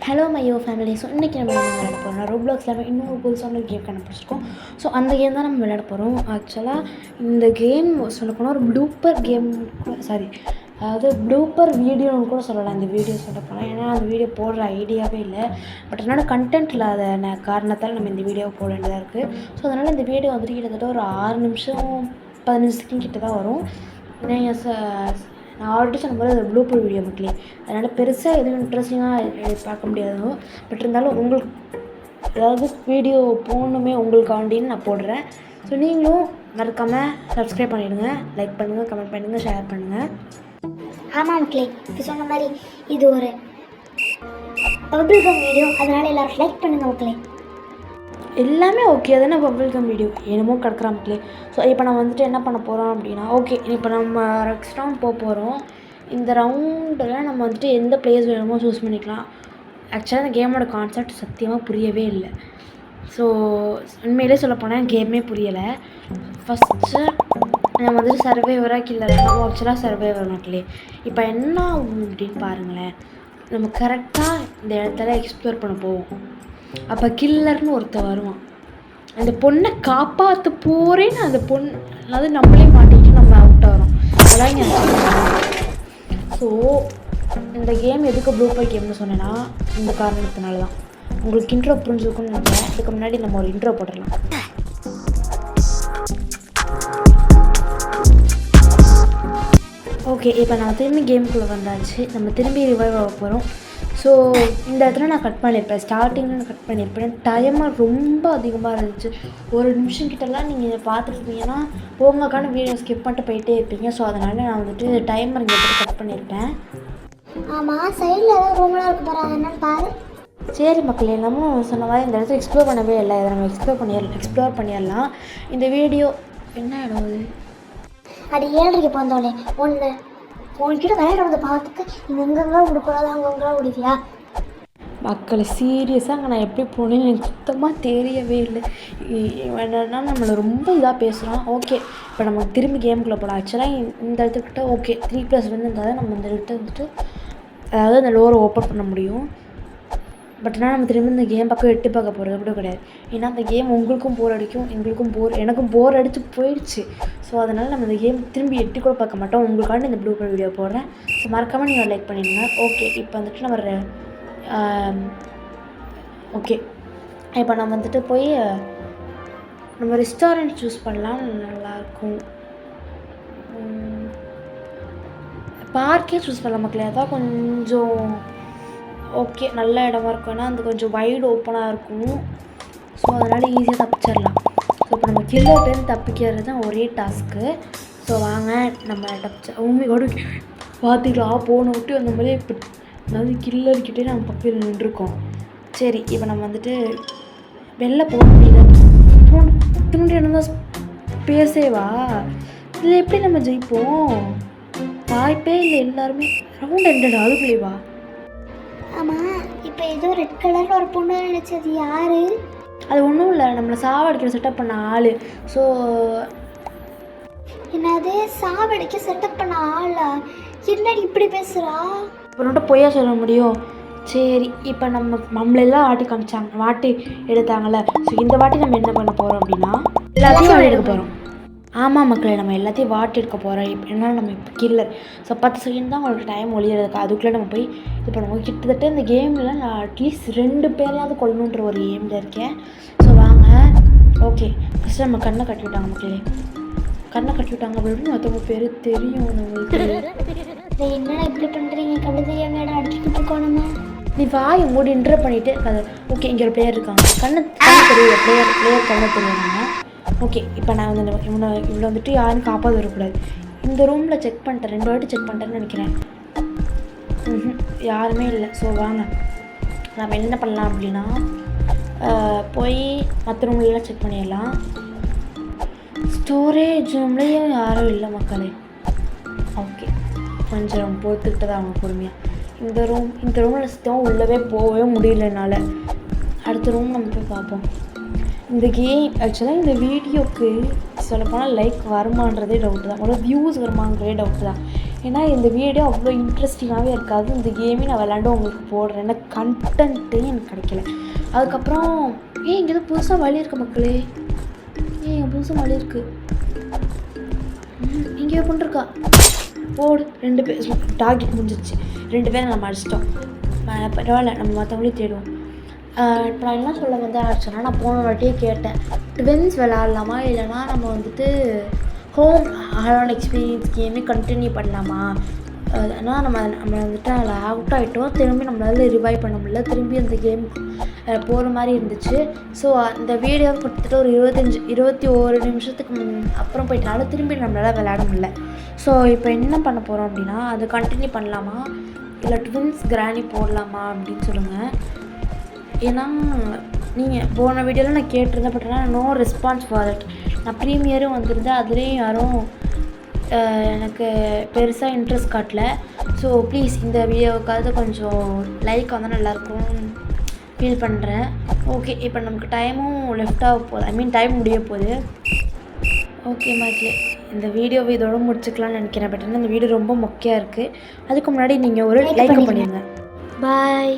Hello மையோ family so இன்றைக்கி நம்ம என்ன விளையாட போகிறோம் ரோப்ளாக்ஸில் இன்னொரு புதுசான கேம் கண்டுபிடிச்சிருக்கோம். ஸோ அந்த கேம் தான் நம்ம விளையாட போகிறோம் ஆக்சுவலாக இந்த கேம் சொல்லப்போனால் ஒரு ப்ளூப்பர் கேம் சாரி அதாவது ப்ளூப்பர் வீடியோன்னு கூட சொல்லலாம். இந்த வீடியோ சொல்ல போனால் ஏன்னா அந்த வீடியோ போடுற ஐடியாவே இல்லை. பட் என்னோட கண்டென்ட் இல்லாத ந- காரணத்தால் நம்ம இந்த வீடியோவை போட வேண்டியதாக இருக்குது ஸோ அதனால் இந்த வீடியோ வந்துட்டு கிட்டத்தட்ட ஒரு ஆறு நிமிஷம் பதினஞ்சு செகண்ட் கிட்ட தான் வரும் நீங்கள் நான் ஆல்ரெடி சொன்ன மாதிரி அது ப்ளூப்பர் வீடியோ மக்களே. அதனால் பெருசாக எதுவும் இன்ட்ரெஸ்டிங்காக பார்க்க முடியாது பட் இருந்தாலும் உங்களுக்கு அதாவது வீடியோ போகணுமே உங்களுக்காண்டின்னு நான் போடுறேன். ஸோ நீங்களும் மறக்காமல் சப்ஸ்கிரைப் பண்ணிவிடுங்க லைக் பண்ணுங்கள் கமெண்ட் பண்ணுங்கள் ஷேர் பண்ணுங்கள் ஆமாம் மக்களே இப்போ சொன்ன மாதிரி இது ஒரு பபிள் வீடியோ அதனால் எல்லோரும் லைக் பண்ணுங்கள் மக்களே. எல்லாமே ஓகே தானே பபிள் கம் வீடியோ என்னமோ கிடக்குற மக்களே ஸோ இப்போ நம்ம வந்துட்டு என்ன பண்ண போகிறோம் அப்படின்னா ஓகே இப்போ நம்ம நெக்ஸ்ட் ரவுண்ட் போக போகிறோம் இந்த ரவுண்டில் நம்ம வந்துட்டு எந்த பிளேஸ் வேணுமோ சூஸ் பண்ணிக்கலாம். ஆக்சுவலாக இந்த கேமோட கான்செப்ட் சத்தியமாக புரியவே இல்லை. ஸோ உண்மையிலே சொல்லப்போனால் கேமே புரியலை. ஃபஸ்ட்டு நம்ம வந்துட்டு சர்வைவராக கில்லர் நம்ம ஆக்சுவலாக சர்வைவர் மக்களே இப்போ என்ன ஆகும் அப்படின்னு பாருங்களேன். நம்ம கரெக்டாக இந்த இடத்துல எக்ஸ்ப்ளோர் பண்ண போவோம். அப்போ கில்லர்னு ஒருத்தன் வருவான். அந்த பொண்ணை காப்பாற்ற போகிறேன்னு அந்த பொண்ணு அதாவது நம்மளே மாட்டிக்கிட்டு நம்ம அவுட் ஆகிறோம். அதான் ஸோ இந்த கேம் எதுக்கு ப்ளூப்பர் கேம்னு சொன்னேன்னா இந்த காரணத்தினால தான் உங்களுக்கு இன்ட்ரோ புரிஞ்சுக்கணும்னு நினைக்கிறேன். இதுக்கு முன்னாடி நம்ம ஒரு இன்ட்ரோ போடலாம் ஓகே இப்போ நான் திரும்பி கேமுக்குள்ளே வந்தாச்சு. நம்ம திரும்பி ரிவைவ் ஆக போகிறோம் ஸோ இந்த இடத்துல நான் கட் பண்ணியிருப்பேன் ஸ்டார்டிங்கில் நான் கட் பண்ணியிருப்பேன் டைமாக ரொம்ப அதிகமாக இருந்துச்சு. ஒரு நிமிஷம் கிட்டலாம் நீங்கள் பார்த்துட்டு இருந்தீங்கன்னா உங்களுக்கான வீடியோ ஸ்கிப் பண்ணிட்டு போயிட்டே இருப்பீங்க. ஸோ அதனால் நான் வந்துட்டு டைமர் இங்கே கட் பண்ணியிருப்பேன் ஆமாம் சைடில் ஏதாவது ரூம்லாம் இருக்கு பாரு என்னன்னு பாரு. சரி மக்கள் எல்லாமே சொன்ன மாதிரி இந்த இடத்துல எக்ஸ்ப்ளோர் பண்ணவே இல்லை. இதை நம்ம எக்ஸ்ப்ளோர் பண்ணிடலாம் எக்ஸ்ப்ளோர் பண்ணிடலாம். இந்த வீடியோ என்ன இடம் அது? அது ஏழரைக்கு போந்தோடனே ஒன்று உன்கிட்ட வந்து பார்த்துக்கு நீங்கள் எங்கெங்கெல்லாம் விடக்கூடாது அங்கங்கெல்லாம் விடுவியா மக்களை சீரியஸாக அங்கே நான் எப்படி போனேன்னு எனக்கு சுத்தமாக தெரியவே இல்லை. இ- என்னன்னா நம்மளை ரொம்ப இதாக பேசுகிறோம் ஓகே இப்போ நம்ம திரும்பி கேமுக்குள்ளே போகலாம் ஆக்சுவலாக இந்த இடத்துக்கிட்ட ஓகே த்ரீ ப்ளஸ் வந்து இருந்தால் தான் நம்ம இந்த இடத்த வந்துட்டு அதாவது அந்த டோரை ஓப்பன் பண்ண முடியும். பட் ஆனால் நம்ம திரும்ப இந்த கேம் பக்கம் எட்டி பார்க்க போகிறது கூட கிடையாது. ஏன்னா அந்த கேம் உங்களுக்கும் போர் அடிக்கும் எங்களுக்கும் போர் எனக்கும் போர் அடித்து போயிடுச்சு. ஸோ அதனால் நம்ம இந்த கேம் திரும்பி எட்டி கூட பார்க்க மாட்டோம். உங்களுக்காண்டி இந்த ப்ளூ கலர் வீடியோ போடுறேன். ஸோ மறக்காமல் நீங்கள் லைக் பண்ணிடுங்க. ஓகே இப்போ வந்துட்டு நம்ம ஓகே இப்போ நம்ம வந்துட்டு போய் நம்ம ரெஸ்டாரண்ட் சூஸ் பண்ணலாம். நல்லாயிருக்கும் பார்க்கே சூஸ் பண்ணலாம் மக்களே. அதான் கொஞ்சம் ஓகே நல்ல இடமா இருக்கும். ஏன்னா அது கொஞ்சம் வைடு ஓப்பனாக இருக்கும். ஸோ அதனால் ஈஸியாக தப்பிச்சிடலாம் ஸோ இப்போ நம்ம கில்லர்லேருந்து தப்பிக்கிறது தான் ஒரே டாஸ்க்கு ஸோ வாங்க நம்ம தப்பிச்ச உண்மையோடு பார்த்துக்கலாம் போன விட்டு அந்த மாதிரி இப்போ அதாவது கில்லர்கிட்டே நம்ம பக்கத்தில் நின்றுருக்கோம். சரி இப்போ நம்ம வந்துட்டு வெளில போக முடியல துண்டு இருந்தால் பேசேவா? இதில் எப்படி நம்ம ஜெயிப்போம்? வாய்ப்பே இல்லை எல்லாருமே ரவுண்ட் ஹண்ட்ரட் அதுக்குள்ளேவா இப்போ ஏதோ ரெட் கலரில் ஒரு பொண்ணு நினச்சது யாரு? அது ஒன்றும் இல்லை நம்மளை சாவடிக்கிற செட்டப் பண்ண ஆள். ஸோ என்னது? சாவடிக்க செட்டப் பண்ண ஆளா? என்னடி இப்படி பேசுகிறா இப்போ மட்டும் பொய்யா சொல்ல முடியும்? சரி இப்போ நம்ம நம்மளெல்லாம் ஆட்டி காமிச்சாங்க வாட்டி எடுத்தாங்கல்ல. ஸோ இந்த வாட்டி நம்ம என்ன பண்ண போகிறோம் அப்படின்னா எல்லாத்தையும் எடுக்க போகிறோம் ஆமாம் மக்களே நம்ம எல்லாத்தையும் வாட்டி எடுக்க போகிறோம் இப்போ என்ன நம்ம இப்போ கில்லர் ஸோ பத்து செகண்ட் தான் உங்களுக்கு டைம் ஒளியிறதுக்கு. அதுக்குள்ளே நம்ம போய் இது பண்ணுவோம். கிட்டத்தட்ட இந்த கேமில் நான் அட்லீஸ்ட் ரெண்டு பேரையாவது கொள்ளணுன்ற ஒரு எய்மில் இருக்கேன். ஸோ வாங்க. ஓகே ஃபஸ்ட்டு நம்ம கண்ணை கட்டி விட்டாங்க மக்களே. கண்ணை கட்டி விட்டாங்க அப்படின்னு மற்றவங்க பேர் தெரியும் நம்மளுக்கு என்னடா இப்படி பண்ணுறீங்க இடம் அடிச்சுக்கிட்டு இருக்கோம் நம்ம நீ வாயை மூடி இன்டர் பண்ணிட்டு ஓகே இங்கே ஒரு பிளேயர் இருக்காங்க. கண்ணு கண்ணு பிளேயர் பிளேயர் கண்ணு தெரியுறாங்க ஓகே இப்போ நான் வந்து இவனை இவ்வளோ வந்துட்டு யாரும் காப்பாற்ற வரக்கூடாது இந்த ரூமில் செக் பண்ணிட்டேன். ரெண்டு வாட்டி செக் பண்ணிட்டேன்னு நினைக்கிறேன். யாருமே இல்லை. ஸோ வாங்க. நம்ம என்ன பண்ணலாம் அப்படின்னா போய் மற்ற ரூம்லாம் செக் பண்ணிடலாம். ஸ்டோரேஜ் ரூம்லேயும் யாரும் இல்லை மக்களே. ஓகே கொஞ்சம் பொறுத்துக்கிட்டு தான் அவங்க பொறுமையாக இந்த ரூம் இந்த ரூமில் சுத்தம் உள்ளவே போகவே முடியல என்னால். அடுத்த ரூம் நம்ம போய் பார்ப்போம். இந்த கேம் ஆக்சுவலாக இந்த வீடியோக்கு சொல்லப்போனால் லைக் வருமான்றதே டவுட் தான். ஒரு வியூஸ் வருமான்றதே டவுட் தான். ஏன்னா இந்த வீடியோ அவ்வளோ இன்ட்ரெஸ்டிங்காகவே இருக்காது. இந்த கேமே நான் விளாண்டு உங்களுக்கு போடுறேன். ஏன்னா கண்டென்ட்டே எனக்கு கிடைக்கல. அதுக்கப்புறம் ஏன் இங்கே புதுசாக வழி இருக்கு மக்களே. ஏன் இங்கே புதுசாக வழி இருக்குது இங்கே கொண்டிருக்கா போடு. ரெண்டு பேர் டார்கெட் முடிஞ்சிச்சு ரெண்டு பேரும் நம்ம அடிச்சிட்டோம். பரவாயில்ல நம்ம மற்றவங்களையும் தேடுவோம். நான் என்ன சொல்ல வந்து ஆச்சுன்னா நான் போன வாட்டியே கேட்டேன். ட்வின்ஸ் விளாட்லாமா இல்லைனா நம்ம வந்துட்டு ஹோம் ஹாலோன் எக்ஸ்பீரியன்ஸ் கேமே கண்டினியூ பண்ணலாமா? ஏன்னா நம்ம நம்ம வந்துட்டு அதில் அவுட் ஆகிட்டோம் திரும்பி நம்மளால் ரிவைவ் பண்ண முடியல. திரும்பி அந்த கேம் போகிற மாதிரி இருந்துச்சு. ஸோ அந்த வீடியோ கிட்டத்தட்ட ஒரு இருபத்தஞ்சி இருபத்தி ஒரு நிமிஷத்துக்கு அப்புறம் போயிட்டனால திரும்பி நம்மளால் விளையாட முடியல. ஸோ இப்போ என்ன பண்ண போகிறோம் அப்படின்னா அது கண்டினியூ பண்ணலாமா? இல்லை ட்வின்ஸ் கிராணி போடலாமா அப்படின்னு சொல்லுங்கள் ஏன்னா நீங்கள் போன வீடியோவில் நான் கேட்டிருந்தேன் பட் ஆனால் நோ ரெஸ்பான்ஸ் ஃபார் இட் நான் ப்ரீமியரும் வந்திருந்தேன் அதுலேயும் யாரும் எனக்கு பெருசாக இன்ட்ரெஸ்ட் காட்டல. ஸோ ப்ளீஸ் இந்த வீடியோவுக்காவது கொஞ்சம் லைக் வந்தால் நல்லாயிருக்கும் ஃபீல் பண்ணுறேன் ஓகே இப்போ நமக்கு டைமும் லெஃப்ட் ஆக போகுது. ஐ மீன் டைம் முடிய போகுது. ஓகே மக்களே இந்த வீடியோவை இதோட முடிச்சுக்கலாம்னு நினைக்கிறேன் பட் ஆனால் இந்த வீடியோ ரொம்ப மொக்கையாக இருக்குது அதுக்கு முன்னாடி நீங்கள் ஒரு லைக். பண்ணிடுங்க பாய்